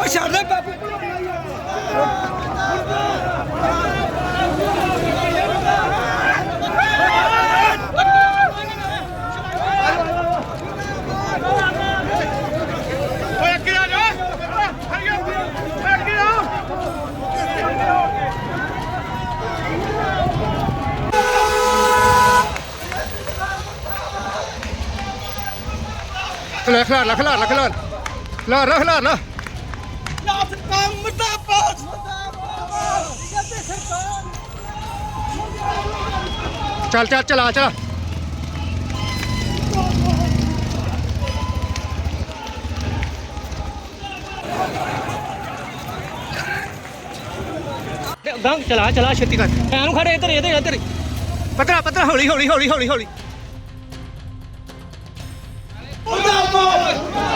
لا ਛੱਡ لا ਬਾਪੂ خلال لا خلال خلال. ਲਾ ਰੱਖ ਲਾ ਲਾ। ਯਾਦ ਕੰਮ ਤੇ ਸਰਕਾਰ ਚੱਲ ਚੱਲ ਚਲਾ ਚਲਾ। ਗੰਗ ਚਲਾ ਚਲਾ ਛੇਤੀ ਕਰ। ਐਨੂੰ ਖੜੇ ਇੱਧਰ ਇੱਧਰ ਇੱਧਰ। ਪਤਰਾ ਪਤਰਾ ਹੌਲੀ ਹੌਲੀ ਹੌਲੀ ਹੌਲੀ ਹੌਲੀ। ਆਪ ਹੁੰਦੇ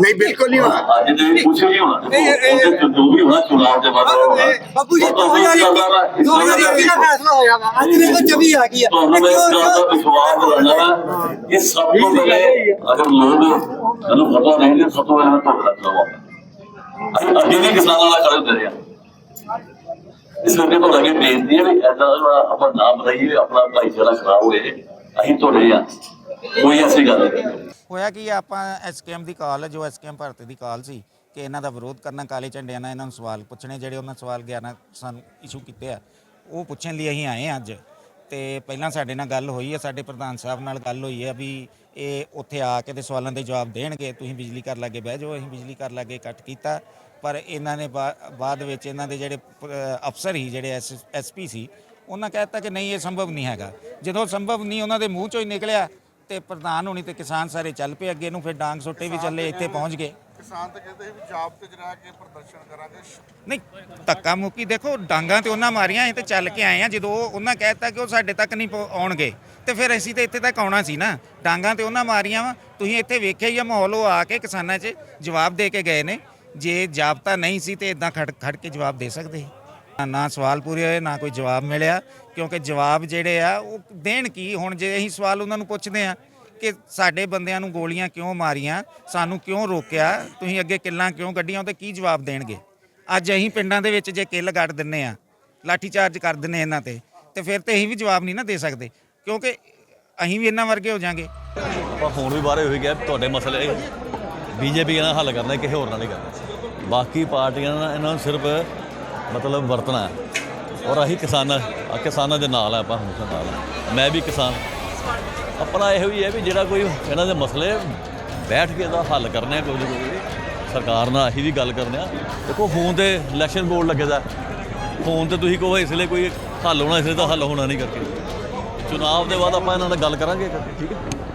ਨਹੀਂ ਬਿਲਕੁਲ ਨਹੀਂ ਹੋਣਾ। ਅੱਜ ਤੇ ਕੁਝ ਵੀ ਨਹੀਂ ਹੋਣਾ ਜੋ ਵੀ ਹੋਣਾ ਚੁਣਾਵ ਦੇ ਬਾਅਦ ਹੋਣਾ। ਬਾਬੂ ਜੀ 2021 ਦਾ ਫੈਸਲਾ ਹੋਇਆ ਵਾ। ਅੱਜ ਮੇਰੇ ਕੋਲ 24 ਆ ਗਈ ਆ। ਤੁਹਾਨੂੰ ਮੈਂ ਇਸ ਗੱਲ ਦਾ ਵਿਸ਼ਵਾਸ ਦਿਲਾਉਣਾ ਵਾ ਇਹ ਸਭ ਤੋਂ ਪਹਿਲੇ ਅਗਰ ਲੋਕ ਸਾਨੂੰ ਪਤਾ ਨਹੀਂ ਤੇ ਸਭ ਤੋਂ ਪਹਿਲੇ ਤੁਹਾਨੂੰ ਅਸੀਂ ਅੱਗੇ ਵੀ ਕਿਸਾਨਾਂ ਨਾਲ ਖੜੇ ਰਹੇ ਹਾਂ। ਇਸ ਕਰਕੇ ਤੁਹਾਡੇ ਅੱਗੇ ਬੇਨਤੀ ਹੈ ਵੀ ਐਦਾਂ ਆਪਾਂ ਨਾ ਬਤਾਈਏ ਆਪਣਾ ਭਾਈਚਾਰਾ ਖਰਾਬ ਹੋਏ, ਅਸੀਂ ਤੁਹਾਡੇ ਆ ਕੋਈ ਐਸੀ ਗੱਲ ਨਹੀਂ। ਹੋਇਆ ਕਿ ਆਪਾਂ ਐਸਕੇਐਮ ਦੀ ਕਾਲ ਜੋ ਐਸਕੇਐਮ ਭਾਰਤੀ ਦੀ ਕਾਲ ਸੀ ਕਿ ਇਹਨਾਂ ਦਾ ਵਿਰੋਧ ਕਰਨਾ, ਕਾਲੇ ਝੰਡਿਆਂ ਨਾਲ ਇਹਨਾਂ ਨੂੰ ਸਵਾਲ ਪੁੱਛਣੇ, ਜਿਹੜੇ ਉਹਨਾਂ ਸਵਾਲ 11 ਸਾਨੂੰ ਇਸ਼ੂ ਕੀਤੇ ਆ, ਉਹ ਪੁੱਛਣ ਲਈ ਅਸੀਂ ਆਏ ਹਾਂ ਅੱਜ। ਤੇ ਪਹਿਲਾਂ ਸਾਡੇ ਨਾਲ ਗੱਲ ਹੋਈ ਹੈ ਸਾਡੇ ਪ੍ਰਧਾਨ ਸਾਹਿਬ ਨਾਲ ਗੱਲ ਹੋਈ ਹੈ ਵੀ ਇਹ ਉੱਥੇ ਆ ਕੇ ਤੇ ਸਵਾਲਾਂ ਦੇ ਜਵਾਬ ਦੇਣਗੇ, ਤੁਸੀਂ ਬਿਜਲੀ ਘਰ ਲਾਗੇ ਬਹਿ ਜਾਓ, ਅਸੀਂ ਬਿਜਲੀ ਘਰ ਲਾਗੇ ਕੱਟ ਕੀਤਾ। ਪਰ ਇਹਨਾਂ ਨੇ ਬਾ- ਬਾਅਦ ਵਿੱਚ ਇਹਨਾਂ ਦੇ ਜਿਹੜੇ ਅਫਸਰ ਹੀ ਜਿਹੜੇ ਐਸਪੀ ਸੀ, ਉਹਨਾਂ ਕਹਿਤਾ ਕਿ ਨਹੀਂ, ਇਹ ਸੰਭਵ ਨਹੀਂ ਹੈਗਾ। ਜਦੋਂ ਸੰਭਵ ਨਹੀਂ, ਉਹਨਾਂ ਦੇ ਮੂੰਹ ਚੋਂ ਹੀ ਨਿਕਲਿਆ ਤੇ ਪ੍ਰਧਾਨ ਹੋਣੀ ਤੇ ਕਿਸਾਨ ਸਾਰੇ ਚੱਲ ਪਏ ਅੱਗੇ ਨੂੰ, ਫਿਰ ਡਾਂਗ ਸੋਟੇ ਵੀ ਚੱਲੇ, ਇੱਥੇ ਪਹੁੰਚ ਗਏ। ਕਿਸਾਨ ਤਾਂ ਕਹਿੰਦੇ ਵੀ ਜਾਬ ਤੇ ਜਰਾ ਕੇ ਪ੍ਰਦਰਸ਼ਨ ਕਰਾਂਗੇ। ਨਹੀਂ, ਧੱਕਾ ਮੁੱਕੀ ਦੇਖੋ, ਡਾਂਗਾਂ ਤੇ ਉਹਨਾਂ ਮਾਰੀਆਂ, ਅਸੀਂ ਤੇ ਚੱਲ ਕੇ ਆਏ ਆ ਜਦੋਂ ਉਹ- ਉਹਨਾਂ ਕਹਿਤਾ ਕਿ ਉਹ ਸਾਡੇ ਤੱਕ ਨਹੀਂ ਆਉਣਗੇ, ਤੇ ਫਿਰ ਅਸੀਂ ਤੇ ਇੱਥੇ ਤੱਕ ਆਉਣਾ ਸੀ ਨਾ। ਡਾਂਗਾਂ ਤੇ ਉਹਨਾਂ ਮਾਰੀਆਂ ਵਾ। ਤੁਸੀਂ ਇੱਥੇ ਵੇਖਿਆ ਹੀ ਆ ਮਾਹੌਲ, ਉਹ ਆ ਕੇ ਕਿਸਾਨਾਂ 'ਚ ਜਵਾਬ ਦੇ ਕੇ ਗਏ ਨੇ। ਜੇ ਜਾਬਤਾ ਨਹੀਂ ਸੀ ਤੇ ਇਦਾਂ ਖੜ ਖੜ ਕੇ ਜਵਾਬ ਦੇ ਸਕਦੇ ਨਾ- ਨਾ ਸਵਾਲ ਪੂਰੇ ਹੋਏ, ਨਾ ਕੋਈ ਜਵਾਬ ਮਿਲਿਆ। ਕਿਉਂਕਿ ਜਵਾਬ ਜਿਹੜੇ ਆ, ਉਹ ਦੇਣ ਕੀ? ਹੁਣ ਜੇ ਅਸੀਂ ਸਵਾਲ ਉਹਨਾਂ ਨੂੰ ਪੁੱਛਦੇ ਆ ਕਿ ਸਾਡੇ ਬੰਦਿਆਂ ਨੂੰ ਗੋਲੀਆਂ ਕਿਉਂ ਮਾਰੀਆਂ? ਸਾਨੂੰ ਕਿਉਂ ਰੋਕਿਆ? ਤੁਸੀਂ ਅੱਗੇ ਕਿੱਲਾਂ ਕਿਉਂ ਕੱਢੀਆਂ? ਉਹਦੇ ਕੀ ਜਵਾਬ ਦੇਣਗੇ? ਅੱਜ ਅਸੀਂ ਪਿੰਡਾਂ ਦੇ ਵਿੱਚ ਜੇ ਕਿੱਲ ਗੱਡ ਦਿੰਨੇ ਆ ਲਾਠੀ ਚਾਰਜ ਕਰ ਦਿੰਨੇ ਇਹਨਾਂ ਤੇ ਤੇ ਫਿਰ ਤੇ ਅਸੀਂ ਵੀ ਜਵਾਬ ਨਹੀਂ ਨਾ ਦੇ ਸਕਦੇ, ਕਿਉਂਕਿ ਅਸੀਂ ਵੀ ਇਹਨਾਂ ਵਰਗੇ ਹੋ ਜਾਾਂਗੇ। ਪਰ ਹੁਣ ਵੀ ਬਾਰੇ ਹੋਈ ਗਿਆ, ਤੁਹਾਡੇ ਮਸਲੇ ਬੀਜੇਪੀ ਨਾਲ ਹੱਲ ਕਰਨਾ, ਕਿਸੇ ਹੋਰ ਨਾਲ ਨਹੀਂ ਕਰਨਾ। ਬਾਕੀ ਪਾਰਟੀਆਂ ਨਾਲ ਇਹਨਾਂ ਨੂੰ ਸਿਰਫ ਮਤਲਬ ਵਰਤਣਾ ਔਰ ਅਸੀਂ ਕਿਸਾਨਾਂ ਕਿਸਾਨਾਂ ਦੇ ਨਾਲ ਆ, ਆਪਾਂ ਹਮੇਸ਼ਾ ਨਾਲ ਮੈਂ ਵੀ ਕਿਸਾਨ। ਆਪਣਾ ਇਹੋ ਹੀ ਹੈ ਵੀ ਜਿਹੜਾ ਕੋਈ ਇਹਨਾਂ ਦੇ ਮਸਲੇ ਬੈਠ ਕੇ ਇਹਦਾ ਹੱਲ ਕਰਨੇ ਆ ਕੋਈ ਨਾ ਕੋਈ, ਸਰਕਾਰ ਨਾਲ ਅਸੀਂ ਵੀ ਗੱਲ ਕਰਨੇ ਆ। ਦੇਖੋ, ਫੋਨ ਤੇ ਇਲੈਕਸ਼ਨ ਬੋਰਡ ਲੱਗੇਦਾ ਫੋਨ ਤੇ ਤੁਸੀਂ ਕਹੋ, ਇਸ ਲਈ ਕੋਈ ਹੱਲ ਹੋਣਾ, ਇਸ ਲਈ ਤਾਂ ਹੱਲ ਹੋਣਾ ਨਹੀਂ ਕਰਕੇ। ਚੁਣਾਵ ਦੇ ਬਾਅਦ ਆਪਾਂ ਇਹਨਾਂ ਨਾਲ ਗੱਲ ਕਰਾਂਗੇ ਕਰਕੇ ਠੀਕ ਹੈ?